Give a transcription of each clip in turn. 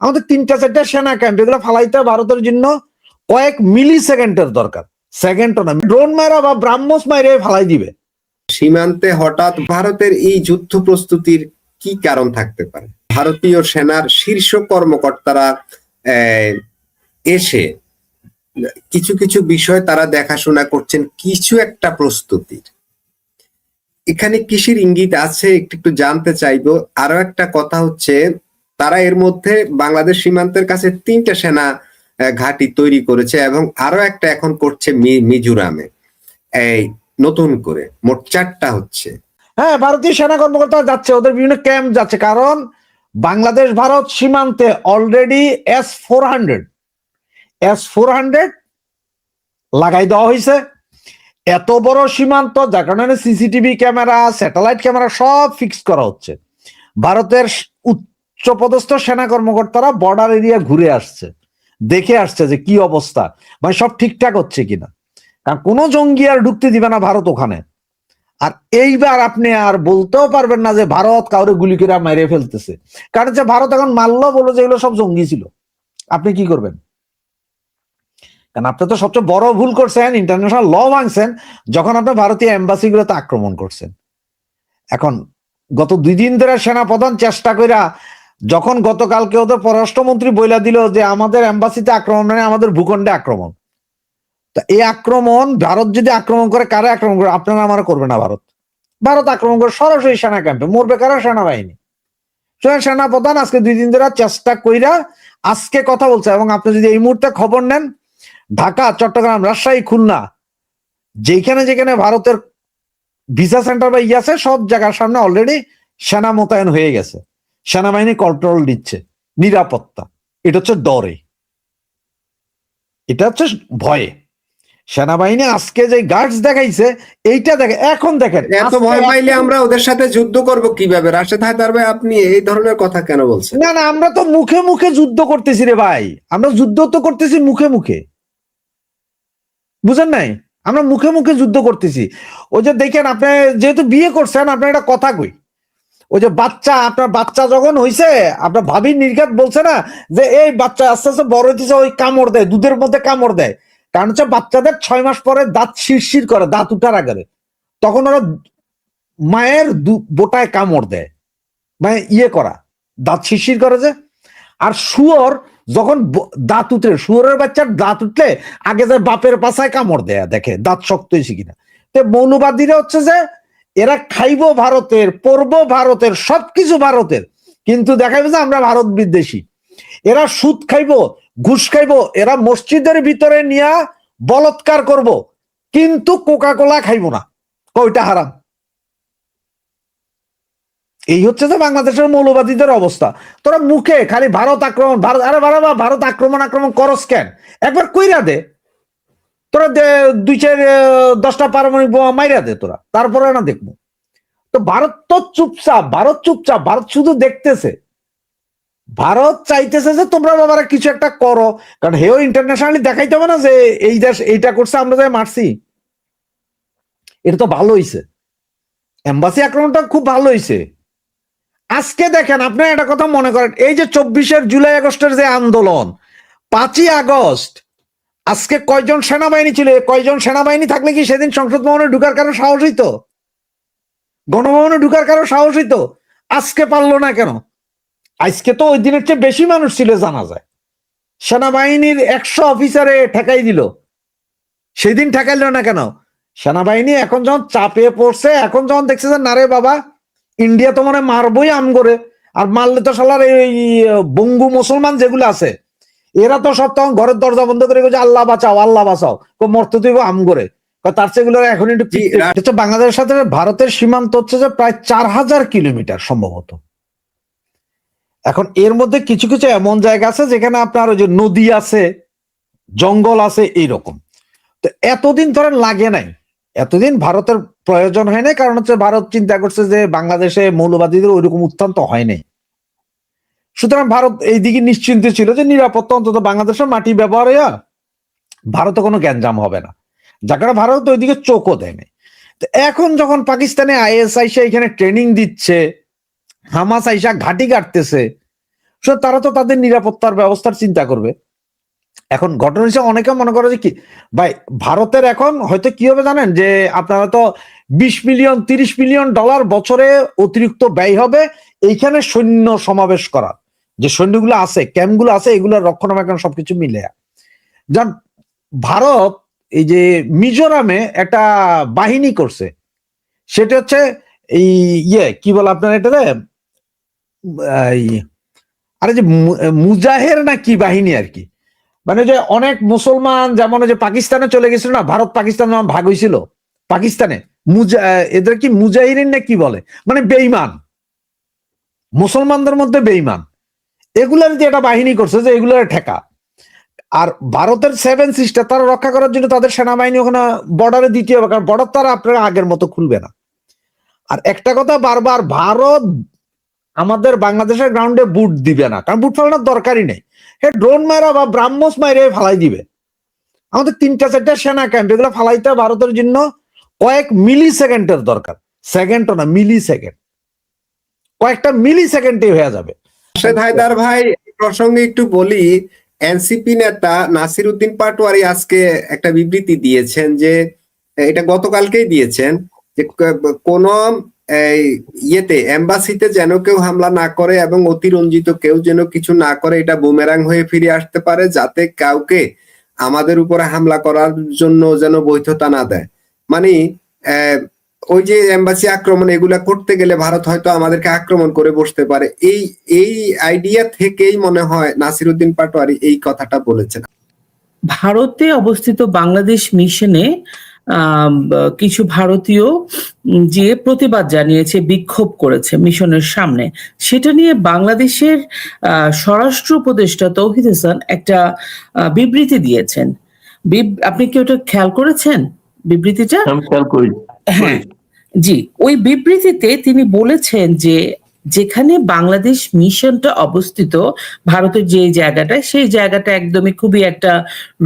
আমাদের তিনটা চারটা সেনা ক্যাম্প এগুলো ফালাইতে ভারতের জন্য কয়েক মিলি সেকেন্ডের দরকার। সেকেন্ডও না ড্রোন মারা বা ব্রাহ্মস মাইরে ফালাই দিবে। সীমান্তে হঠাৎ ভারতের এই যুদ্ধ প্রস্তুতির কি কারণ থাকতে পারে? ভারতীয় সেনার শীর্ষ কর্মকর্তারা এসে কিছু কিছু বিষয় তারা দেখাশোনা করছেন, কিছু একটা প্রস্তুতির। এখানে কিসের ইঙ্গিত আছে একটু একটু জানতে চাইব। আরও একটা কথা হচ্ছে তারা এর মধ্যে বাংলাদেশ সীমান্তের কাছে তিনটা সেনা ঘাঁটি তৈরি করেছে এবং আরও একটা এখন করছে মিজোরামে। এই নতুন করে মোট চারটা হচ্ছে। হ্যাঁ ভারতীয় সেনা কর্মকর্তা যাচ্ছে, ওদের বিভিন্ন ক্যাম্প যাচ্ছে, কারণ বাংলাদেশ, ভারত সীমান্তে already S four hundred S four hundred লাগাই দেওয়া হয়েছে। এত বড় সীমান্ত, যার কারণে সিসিটিভি ক্যামেরা, স্যাটেলাইট ক্যামেরা সব ফিক্স করা হচ্ছে। ভারতের উচ্চপদস্থ সেনা কর্মকর্তারা বর্ডার এরিয়া ঘুরে আসছে। দেখে আসছে যে কি অবস্থা। মানে সব ঠিকঠাক হচ্ছে কিনা? কারণ কোনো জঙ্গি আর ঢুকতে দিবে না ভারত ওখানে। আর এইবার আপনি আর বলতেও পারবেন না যে ভারত কাউরে গুলি করে মেরে ফেলতেছে। কারণ যে ভারত এখন মারলো বলো যে এগুলো সব জঙ্গি ছিল। আপনি কি করবেন? কারণ আপনি তো সবচেয়ে বড় ভুল করছেন ইন্টারন্যাশনাল ল ভাঙছেন, যখন আপনি ভারতীয় এম্বাসি গুলোতে আক্রমণ করছেন। এখন গত দুই দিন ধরে সেনাপ্রধান চেষ্টা কইরা যখন গতকালকে ওদের পররাষ্ট্রমন্ত্রী বইলা দিল যে আমাদের এম্বাসিতে আক্রমণ মানে আমাদের ভূখণ্ডে আক্রমণ। তা এই আক্রমণ, ভারত যদি আক্রমণ করে, কারা আক্রমণ করে? আপনারা আমার করবে না ভারত। ভারত আক্রমণ করে সরাসরি সেনা ক্যাম্পে। মরবে কারা? সেনাবাহিনী। সেনা প্রধান আজকে দুই দিন ধরে চেষ্টা কইরা আজকে কথা বলছে এবং আপনি যদি এই মুহূর্তে খবর নেন, ঢাকা, চট্টগ্রাম, রাজশাহী, খুলনা যেখানে যেখানে ভারতের ভিসা সেন্টার বা ইয়ে আছে, সব জায়গার সামনে অলরেডি সেনা মোতায়েন হয়ে গেছে। সেনাবাহিনী কন্ট্রোল দিচ্ছে। নিরাপত্তা। এটা হচ্ছে ডরে। এটা হচ্ছে ভয়ে। সেনাবাহিনী আজকে যে গার্ডস দেখাইছে এইটা দেখে এখন দেখেন এত ভয় পাইলে আমরা ওদের সাথে যুদ্ধ করব কীভাবে? রাশেদ হায়দার ভাই আপনি এই ধরনের কথা কেন বলছেন? না না আমরা তো মুখে মুখে যুদ্ধ করতেছি রে ভাই। আমরা যুদ্ধ তো করতেছি মুখে মুখে। বুঝেন নাই? আমরা মুখে মুখে যুদ্ধ করতেছি। ওই যে দেখেন আপনি যেহেতু বিয়ে করছেন আপনার একটা কথা কই? ওই যে বাচ্চা, আপনার বাচ্চা যখন হইছে, আপনার ভাবির নির্ঘাত বলছে না যে, এই বাচ্চা আস্তে আস্তে বড় হইতেছে, ওই কামড় দেয়, দুধের মধ্যে কামড় দেয়। কারণ হচ্ছে বাচ্চাদের ছয় মাস পরে দাঁত শিরশির করে, দাঁত উঠার আগে। তখন ওরা মায়ের বোটায় কামড় দেয় মানে ইয়ে করা, দাঁত শিরশির করে যে। আর শুয়োর যখন দাঁত উঠলে শুয়োরের বাচ্চার দাঁত উঠলে আগে যে বাপের পাশায় কামড় দেয়া, দেখে, দাঁত শক্ত হয়েছে কিনা। তো মৌলবাদীরা হচ্ছে যে এরা খাইবো ভারতের পড়ব ভারতের সবকিছু ভারতের। কিন্তু দেখাবে যে আমরা ভারত বিদ্বেষী। এরা সুদ খাইবো ঘুষ খাইবো এরা মসজিদের ভিতরে নিয়ে বলৎকার করব কিন্তু কোকা কোলা খাইবো না। কয়টা হারাম। এই হচ্ছে যে বাংলাদেশের মৌলবাদীদের অবস্থা। তোরা মুখে খালি ভারত আক্রমণ ভারত আরে বাবা, ভারত আক্রমণ আক্রমণ করস কেন? একবার কইরা দে। তোরা দুই চার দশটা পারমাণবিক বোমা মাইরা দে তোরা, তারপরে না দেখব। তো ভারত তো চুপচাপ, ভারত চুপচাপ, ভারত শুধু দেখতেছে। ভারত চাইতেছে যে তোমরা বাবারা কিছু একটা করো, কারণ হেও ইন্টারন্যাশনালি দেখাইতে হবে না যে এই দেশ এইটা করছে, আমরা যাই মারছি। এটা তো ভালো হইছে। এম্বাসি আক্রমণটা খুব ভালো হইছে। আজকে দেখেন, আপনার একটা কথা মনে করেন, এই যে চব্বিশের জুলাই আগস্টের যে আন্দোলন, পাঁচই আগস্ট আজকে কয়জন সেনাবাহিনী ছিল? কয়জন সেনাবাহিনী থাকলে কি সেদিন সংসদ ভবনে ঢুকার কারও সাহস হইতো? গণভবনে ঢুকার কারও সাহস হইতো? আজকে পারল না কেন? আজকে তো ওই দিনের চেয়ে বেশি মানুষ ছিল, জানা যায়। সেনাবাহিনীর একশো অফিসারে ঠেকাই দিল। সেদিন ঠেকাইল না কেন? সেনাবাহিনী এখন যখন চাপে পড়ছে, এখন যখন দেখছে যে নারে বাবা, ইন্ডিয়া তো মানে মারবই আম করে। আর মারলে তো সালার এই, বঙ্গু মুসলমান যেগুলো আছে এরা তো সব তখন ঘরের দরজা বন্ধ করে যে আল্লাহ বাঁচাও আল্লাহ বাঁচাও। মরতে তুই আম করে। তার সেগুলো এখন একটু হচ্ছে বাংলাদেশের সাথে ভারতের সীমান্ত হচ্ছে যে প্রায় চার হাজার কিলোমিটার সম্ভবত। এখন এর মধ্যে কিছু কিছু এমন জায়গা আছে যেখানে আপনার ওই যে নদী আছে জঙ্গল আছে এইরকম। তো এতদিন ধরেন লাগে নাই। এতদিন ভারতের প্রয়োজন হয় নাই কারণ হচ্ছে ভারত চিন্তা করছে যে বাংলাদেশে মৌলবাদীদের ওইরকম উত্থান তো হয় নাই। সুতরাং ভারত এই দিকে নিশ্চিন্ত ছিল যে নিরাপত্তা অন্তত বাংলাদেশের মাটি ব্যবহার হইয়া ভারতে কোনো গ্যাঞ্জাম হবে না। যার কারণে ভারত ওইদিকে চোখও দেয় নাই তো এখন যখন পাকিস্তানে আইএসআই এখানে ট্রেনিং দিচ্ছে, হামাস আইসা ঘাটি কাটতেছে তারা তো তাদের নিরাপত্তার ব্যবস্থার চিন্তা করবে। এখন ঘটনা হিসেবে অনেকে মনে করে যে কি, ভাই, ভারতের এখন হয়তো কি হবে জানেন? যে আপনারা তো বিশ মিলিয়ন, তিরিশ মিলিয়ন ডলার বছরে অতিরিক্ত ব্যয় হবে, এইখানে সৈন্য সমাবেশ করার। যে সৈন্যগুলো আছে ক্যাম্পগুলো আছে এগুলোর রক্ষণাবেক্ষণ সবকিছু মিলে। যান ভারত এই যে মিজোরামে একটা বাহিনী করছে। সেটা হচ্ছে এই ইয়ে কি বলে আপনার এই, আরে যে মুজাহের না কি বাহিনী আর কি? মানে যে অনেক মুসলমান যেমন যে পাকিস্তানে চলে গেছিল না ভারত পাকিস্তান যেমন ভাগ হয়েছিল। পাকিস্তানে। মুজা এদের কি মুজাহিরিন না কি বলে? মানে বেইমান মুসলমানদের মধ্যে বেইমান এগুলার যে একটা বাহিনী করছে যে এগুলার ঠেকা। আর ভারতের সেভেন সিস্টার তারা রক্ষা করার জন্য তাদের সেনাবাহিনী ওখানে বর্ডারে দিতে হবে, কারণ বর্ডার তারা আপনারা আগের মতো খুলবে না। আর একটা কথা, বারবার ভারত আমাদের বাংলাদেশের গ্রাউন্ডে বুট দিবে না, কারণ বুট ফেলানোর দরকারই নেই। হে ড্রোন মারা বা ব্রাহ্মস মাইরে ফালাই দিবে। আমাদের তিনটা চারটা সেনা ক্যাম্প এগুলো ফালাইতে ভারতের জন্য কয়েক মিলি সেকেন্ডের দরকার। সেকেন্ডও না মিলি সেকেন্ড কয়েকটা মিলি সেকেন্ডে হয়ে যাবে। রাশেদ হায়দার ভাই প্রসঙ্গে একটু বলি, এনসিপি নেতা নাসির উদ্দিন পাটোয়ারি আজকে একটা বিবৃতি দিয়েছেন যে, এটা গতকালকেই দিয়েছেন, যে কোন ইয়েতে, এম্বাসিতে যেন কেউ হামলা না করে এবং অতিরঞ্জিত কেউ যেন কিছু না করে, এটা বুমেরাং হয়ে ফিরে আসতে পারে যাতে কাউকে আমাদের উপরে হামলা করার জন্য যেন বৈধতা না দেয়। মানে ওই যে এম্বাসি আক্রমণ এগুলা করতে গেলে ভারত হয়তো আমাদেরকে আক্রমণ করে বসতে পারে। এই এই আইডিয়া থেকেই মনে হয় নাসিরুদ্দিন পাটোয়ারি এই কথাটা বলেছেন। ভারতে অবস্থিত বাংলাদেশ মিশনে কিছু ভারতীয় যে প্রতিবাদ জানিয়েছে, বিক্ষোভ করেছে মিশনের সামনে, সেটা নিয়ে বাংলাদেশের স্বরাষ্ট্র উপদেষ্টা তৌহিদ হাসান একটা বিবৃতি দিয়েছেন। আপনি কি ওটা খেয়াল করেছেন? বিবৃতিটা? হ্যাঁ। জি ওই বিবৃতিতে তিনি বলেছেন যে যেখানে বাংলাদেশ মিশনটা অবস্থিত ভারতের যে জায়গাটা সেই জায়গাটা একদমই খুবই একটা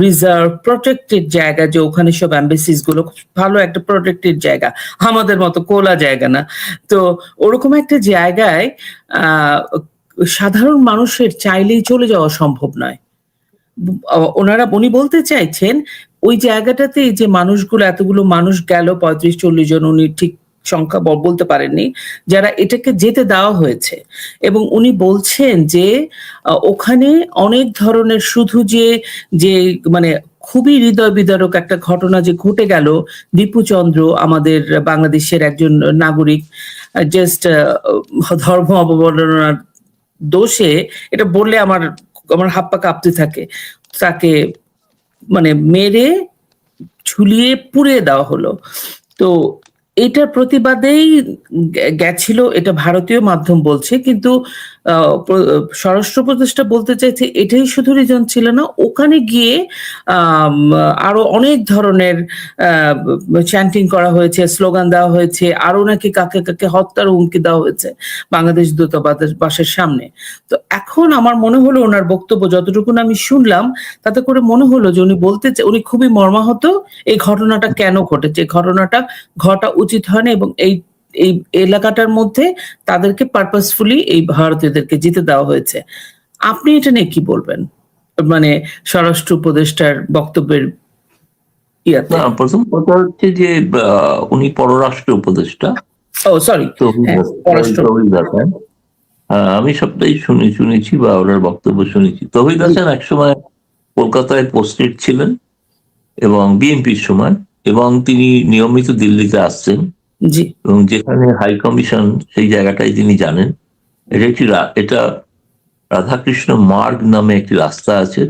রিজার্ভ প্রোটেক্টেড জায়গা যে ওখানে সব অ্যাম্বাসিসগুলো খুব ভালো একটা প্রোটেক্টেড জায়গা আমাদের মতো কোলা জায়গা না। তো ওরকম একটা জায়গায় আহ সাধারণ মানুষের চাইলেই চলে যাওয়া সম্ভব নয়। ওনারা উনি বলতে চাইছেন, ওই জায়গাটাতে যে মানুষগুলো, এতগুলো মানুষ গেল, পঁয়ত্রিশ, চল্লিশ জন উনি ঠিক সংখ্যা বলতে পারেননি, যারা এটাকে যেতে দেওয়া হয়েছে। এবং উনি বলছেন যে ওখানে অনেক ধরনের শুধু যে যে মানে খুবই হৃদয় বিদারক একটা ঘটনা যে ঘটে গেল, দীপু চন্দ্র আমাদের বাংলাদেশের একজন নাগরিক জাস্ট ধর্ম অবমাননার দোষে, এটা বললে আমার আমার হাপ্পা কাঁপতে থাকে তাকে মানে মেরে ঝুলিয়ে পুড়িয়ে দেওয়া হলো। তো এটার প্রতিবাদেই গেছিল, এটা ভারতীয় মাধ্যম বলছে, কিন্তু স্বরাষ্ট্র উপদেষ্টা বলতে চাইছে এটাই শুধু রিজন ছিল না, ওখানে গিয়ে আরও অনেক ধরনের চ্যান্টিং করা হয়েছে, স্লোগান দেওয়া হয়েছে, আরও নাকি কাকে কাকে হত্যার হুমকি দেওয়া হয়েছে বাংলাদেশ দূতাবাসের সামনে। তো এখন আমার মনে হলো ওনার বক্তব্য যতটুকু আমি শুনলাম, তাতে করে মনে হলো যে উনি বলতে উনি খুবই মর্মাহত, এই ঘটনাটা কেন ঘটেছে ঘটনাটা ঘটা উচিত হয় না এবং এই এই এলাকাটার মধ্যে তাদেরকে পারপাসফুলি এই ভারতীয়দেরকে জিতে দেওয়া হয়েছে। আপনি এটা নিয়ে কি বলবেন? মানে স্বরাষ্ট্র উপদেষ্টার বক্তব্যের প্রথম কথা হচ্ছে যে উনি পররাষ্ট্র উপদেষ্টা। ও সরি হ্যাঁ, হ্যাঁ, আমি সবটাই শুনে শুনেছি বা ওনার বক্তব্য শুনেছি। তৌহিদ হাসান একসময় কলকাতায় পোস্টেড ছিলেন এবং বিএনপির সময়। এবং তিনি নিয়মিত দিল্লিতে আসছেন। জি। এবং যেখানে হাই কমিশন সেই জায়গাটাই তিনি জানেন। এটা একটি এটা রাধাকৃষ্ণ মার্গ নামে একটি রাস্তা আছে।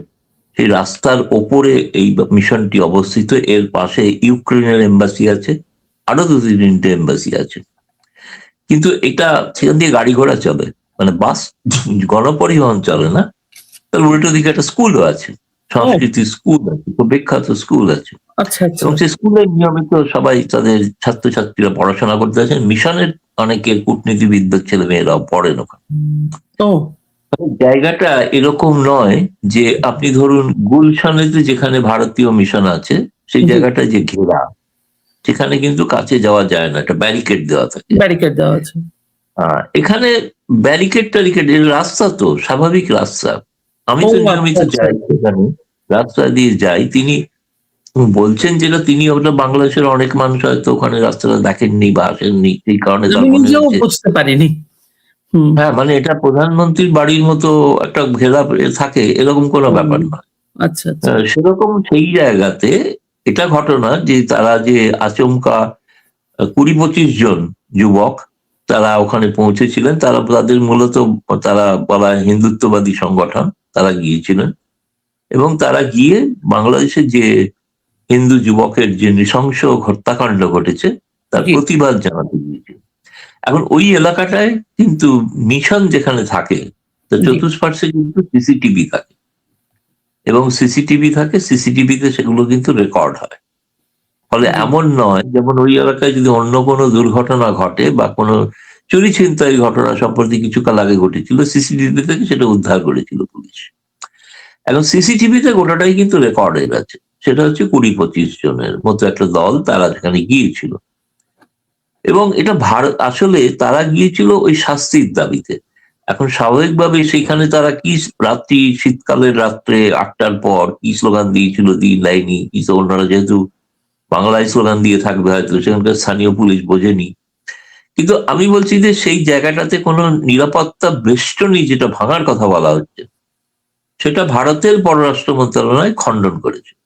সেই রাস্তার ওপরে এই মিশনটি অবস্থিত। এর পাশে ইউক্রেনের এম্বাসি আছে। আরও দু তিনটে এম্বাসি আছে। কিন্তু এটা সেখান দিয়ে গাড়ি ঘোড়া চলে। মানে বাস গণপরিবহন চলে না। তার উল্টো দিকে একটা স্কুলও আছে। সংস্কৃতি স্কুল আছে। বিখ্যাত স্কুল আছে। এবং সেই স্কুলে নিয়মিত সবাই তাদের ছাত্রছাত্রীরা পড়াশোনা করতে আছেন মিশনের অনেকের কূটনীতিবিদদের ছেলে মেয়েরাও পড়েন ওখানে। জায়গাটা এরকম নয় যে আপনি ধরুন গুলশানেতে যেখানে ভারতীয় মিশন আছে সেই। জায়গাটা যে ঘেরা সেখানে কিন্তু কাছে যাওয়া যায় না। একটা ব্যারিকেড দেওয়া থাকে। ব্যারিকেড দেওয়া আছে। এখানে ব্যারিকেড ট্যারিকেড রাস্তা তো স্বাভাবিক রাস্তা। আমি তো আচ্ছা, নিয়মিত আচ্ছা। যাই সেখানে রাস্তা দিয়ে যাই। তিনি বলছেন যেটা তিনি ওটা বাংলাদেশের অনেক মানুষ হয়তো ওখানে রাস্তাটা দেখেননি বা আসেননি। সেই কারণে বুঝতে পারিনি। হ্যাঁ মানে এটা প্রধানমন্ত্রীর বাড়ির মতো একটা ঘেরা থাকে এরকম কোনো ব্যাপার না আচ্ছা আচ্ছা। সেরকম সেই জায়গাতে এটা ঘটনা যে তারা যে আচমকা কুড়ি পঁচিশ জন যুবক তারা ওখানে পৌঁছেছিলেন তারা তাদের মূলত তারা বলা হিন্দুত্ববাদী সংগঠন তারা গিয়েছিলেন। এবং তারা গিয়ে বাংলাদেশের যে হিন্দু যুবকের যে নৃশংস হত্যাকাণ্ড ঘটেছে তার। প্রতিবাদ জানাতে গিয়েছে। এখন ওই এলাকাটায় কিন্তু মিশন যেখানে থাকে চতুষ্পার্শ্বে কিন্তু সিসিটিভি থাকে। এবং সিসিটিভি থাকে সিসিটিভিতে সেগুলো কিন্তু রেকর্ড হয়। ফলে এমন নয় যেমন ওই এলাকায় যদি অন্য কোনো দুর্ঘটনা ঘটে বা কোনো চুরি ছিনতাই ঘটনা সম্পর্কে কিছু কাল আগে ঘটেছিল সিসিটিভি থেকে সেটা উদ্ধার করেছিল পুলিশ। এখন সিসিটিভিতে গোটাটাই কিন্তু রেকর্ডের আছে। সেটা হচ্ছে কুড়ি পঁচিশ জনের মতো একটা দল তারা সেখানে গিয়েছিল। এবং এটা ভারত আসলে তারা গিয়েছিল ওই শাস্তির দাবিতে। এখন স্বাভাবিকভাবে সেখানে তারা কি রাত্রি, শীতকালের রাত্রে আটটার পর কি স্লোগান দিয়েছিল, দিন লাইনি কি ওনারা যেহেতু বাংলায় স্লোগান দিয়ে থাকবে হয়তো, সেখানকার স্থানীয় পুলিশ বোঝেনি। কিন্তু আমি বলছি যে সেই জায়গাটাতে কোনো নিরাপত্তা বেষ্টনী যেটা ভাঙার কথা বলা হচ্ছে, সেটা ভারতের পররাষ্ট্র মন্ত্রণালয় খণ্ডন করেছে.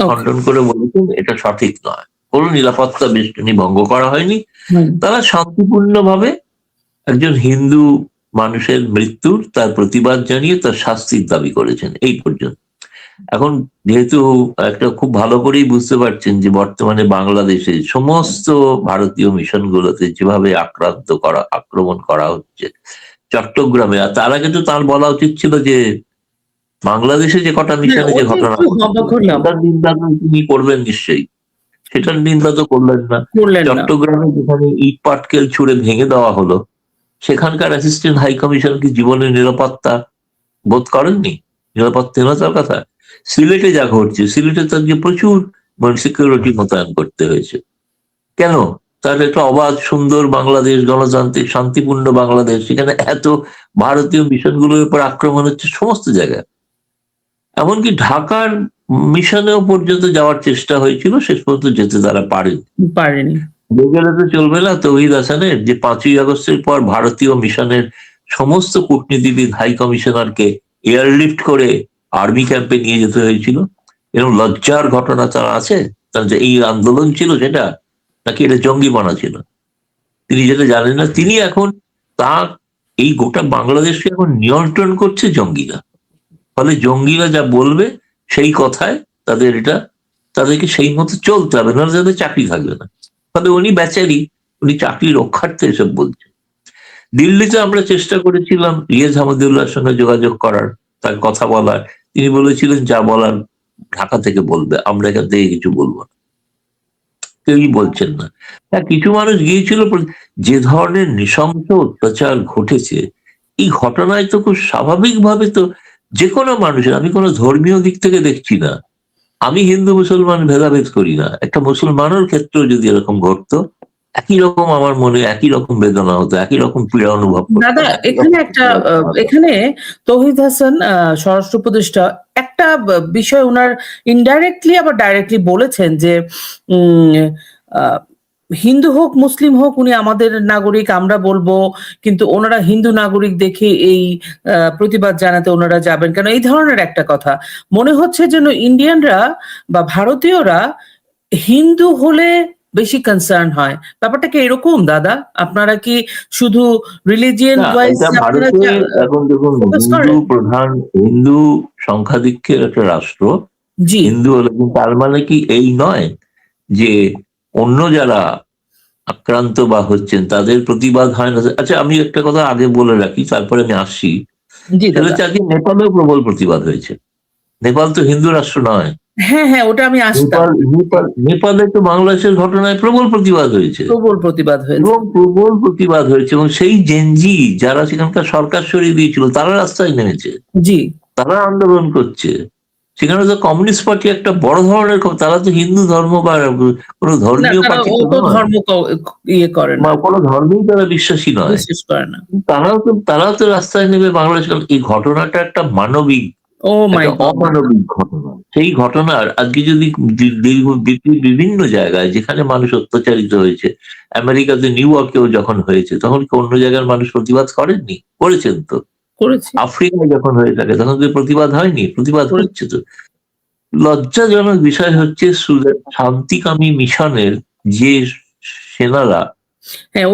খণ্ডন করে বলেছেন এটা সঠিক নয়। কোনো নিরাপত্তা বেষ্টনী ভঙ্গ করা হয়নি। তারা শান্তিপূর্ণভাবে একজন হিন্দু মানুষের মৃত্যুর তার প্রতিবাদ জানিয়ে তার শাস্তির দাবি করেছেন এই পর্যন্ত। এখন যেহেতু একটা খুব ভালো করেই বুঝতে পারছেন যে বর্তমানে বাংলাদেশে সমস্ত ভারতীয় মিশনগুলোতে যেভাবে আক্রান্ত করা আক্রমণ করা হচ্ছে চট্টগ্রামে আর তার আগে তো তার বলা উচিত ছিল যে বাংলাদেশে যে কটা মিশনে যে ঘটনা সেটার নিন্দা তিনি করবেন নিশ্চয়ই। সেটার নিন্দা তো করলেন না। চট্টগ্রামে যেখানে ইট পাটকেল ছুড়ে ভেঙে দেওয়া হলো সেখানকার অ্যাসিস্ট্যান্ট হাই কমিশন কি জীবনের নিরাপত্তা বোধ করেননি? নিরাপত্তাহীনতার কথা? সিলেটে যা ঘটছে সিলেটে তাদেরকে প্রচুর সিকিউরিটি মোতায়েন করতে হয়েছে। কেন? তার একটা অবাধ সুন্দর বাংলাদেশ গণতান্ত্রিক শান্তিপূর্ণ বাংলাদেশ সেখানে এত ভারতীয় মিশনগুলোর উপর আক্রমণ হচ্ছে সমস্ত জায়গায়। এমনকি ঢাকার মিশনেও পর্যন্ত যাওয়ার চেষ্টা হয়েছিল শেষ পর্যন্ত যেতে তারা পারেনি। পারেনি। গেলে তো চলবে না তৌহিদ হাসানের যে পাঁচই আগস্টের পর ভারতীয় মিশনের সমস্ত কূটনীতিবিদ হাই কমিশনারকে এয়ারলিফট করে আর্মি ক্যাম্পে নিয়ে যেতে হয়েছিল। এরকম লজ্জার ঘটনা তার আছে তার যে এই আন্দোলন ছিল সেটা নাকি এটা জঙ্গিপনা ছিল। তিনি যেটা জানেন না তিনি এখন তার এই গোটা বাংলাদেশকে এখন নিয়ন্ত্রণ করছে জঙ্গিরা। ফলে জঙ্গিরা যা বলবে সেই কথায় তাদের এটা, তাদেরকে সেই মতো চলতে হবে নাহলে তাদের চাকরি থাকবে না। ফলে উনি বেচারি, উনি চাকরি রক্ষার্থে এসব বলছেন দিল্লিতে আমরা চেষ্টা করেছিলাম রিয়াজ হামিদুল্লাহর সঙ্গে যোগাযোগ করার, তার কথা বলার। তিনি বলেছিলেন, যা বলার ঢাকা থেকে বলবে, আমরা এখান থেকে কিছু বলব না। কেউই বলছেন না। হ্যাঁ কিছু মানুষ গিয়েছিল যে ধরনের নৃশংস অত্যাচার ঘটেছে, এই ঘটনায় তো খুব স্বাভাবিকভাবে তো যে কোনো মানুষের আমি কোনো ধর্মীয় দিক থেকে দেখছি না। আমি হিন্দু মুসলমান ভেদাভেদ করি না। একটা মুসলমানের ক্ষেত্রেও যদি এরকম ঘটতো একই রকম আমার মনে একই রকম বেদনা হতো একই রকম পীড়া অনুভব দাদা এখানে একটা এখানে তৌহিদ হাসান স্বরাষ্ট্র উপদেষ্টা একটা বিষয় ওনার ইনডাইরেক্টলি আবার ডাইরেক্টলি বলেছেন যে উম, আহ, হিন্দু হোক মুসলিম হোক উনি আমাদের নাগরিক আমরা বলব কিন্তু ওনারা হিন্দু নাগরিক দেখে এই প্রতিবাদ জানাতে ওনারা যাবেন কেন? এই ধরনের একটা কথা। মনে হচ্ছে যেন ইন্ডিয়ানরা বা ভারতীয়রা হিন্দু হলে বেশি কনসার্ন হয়। ব্যাপারটা কি এরকম দাদা? আপনারা কি শুধু রিলিজিয়ান ওয়াইজ এখন দেখুন হিন্দু প্রধান হিন্দু সংখ্যাধিক্যের একটা রাষ্ট্র। জি। হিন্দু হলে তার মানে কি এই নয় যে অন্য যারা আক্রান্ত বা হচ্ছেন তাদের প্রতিবাদ হয় না। আচ্ছা আমি একটা কথা আগে বলে রাখি তারপরে আমি সেটা হচ্ছে আজকে নেপালেও প্রবল প্রতিবাদ হয়েছে। নেপাল তো হিন্দু রাষ্ট্র নয়। হ্যাঁ হ্যাঁ ওটা আমি আসতাম। নেপালে তো বাংলাদেশের ঘটনায় প্রবল প্রতিবাদ হয়েছে। প্রবল প্রতিবাদ হয়েছে। এবং প্রবল প্রতিবাদ হয়েছে। এবং সেই জেনজি যারা সেখানকার সরকার সরিয়ে দিয়েছিল তারা রাস্তায় নেমেছে। জি। তারা আন্দোলন করছে। সেখানে তো কমিউনিস্ট পার্টি একটা বড় ধরনের তারা তো হিন্দু ধর্ম বা কোনো ধর্মীয় পার্টি ধর্ম ইয়ে করে না। কোনো ধর্মেই তারা বিশ্বাসী নয়। বিশ্বাস করে না। তারাও তো তারাও তো রাস্তায় নেবে বাংলাদেশ এই ঘটনাটা একটা মানবিক অমানবিক ঘটনা। সেই ঘটনার আজকে যদি বিভিন্ন জায়গায় যেখানে মানুষ অত্যাচারিত হয়েছে আমেরিকাতে নিউ ইয়র্কেও যখন হয়েছে তখন কি অন্য জায়গার মানুষ প্রতিবাদ করেননি? করেছেন তো। করেছি। আফ্রিকায় যখন হয়ে থাকে তখন কি প্রতিবাদ হয়নি প্রতিবাদ হচ্ছে তো। লজ্জাজনক বিষয় হচ্ছে শান্তিকামী মিশনের যে সেনারা হ্যাঁ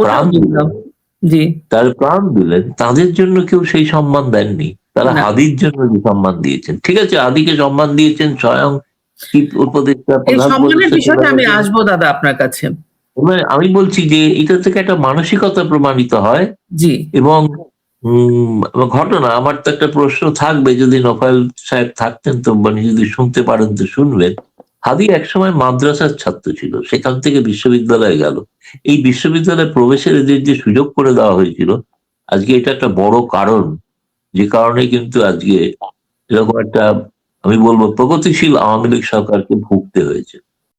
জি। তার প্রাণ দিলেন তাদের জন্য কেউ সেই সম্মান দেননি। তারা না। হাদির জন্য যে সম্মান দিয়েছেন। ঠিক আছে আদিকে সম্মান দিয়েছেন স্বয়ং উপদেষ্টা বিষয়টা আমি আসব দাদা আপনার কাছে। এবার আমি বলছি যে এটা থেকে একটা মানসিকতা প্রমাণিত হয় জি। এবং ঘটনা আমার তো একটা প্রশ্ন থাকবে, যদি নফাইল সাহেব থাকতেন তো মানে যদি শুনতে পারেন তো শুনবেন। হাদি একসময় মাদ্রাসার ছাত্র ছিল, সেখান থেকে বিশ্ববিদ্যালয়ে গেল। এই বিশ্ববিদ্যালয়ে প্রবেশের এদের যে সুযোগ করে দেওয়া হয়েছিল, আজকে এটা একটা বড় কারণ। যে কারণে কিন্তু আজকে এরকম একটা, আমি বলব, প্রগতিশীল আওয়ামী লীগ সরকারকে ভুগতে হয়েছে।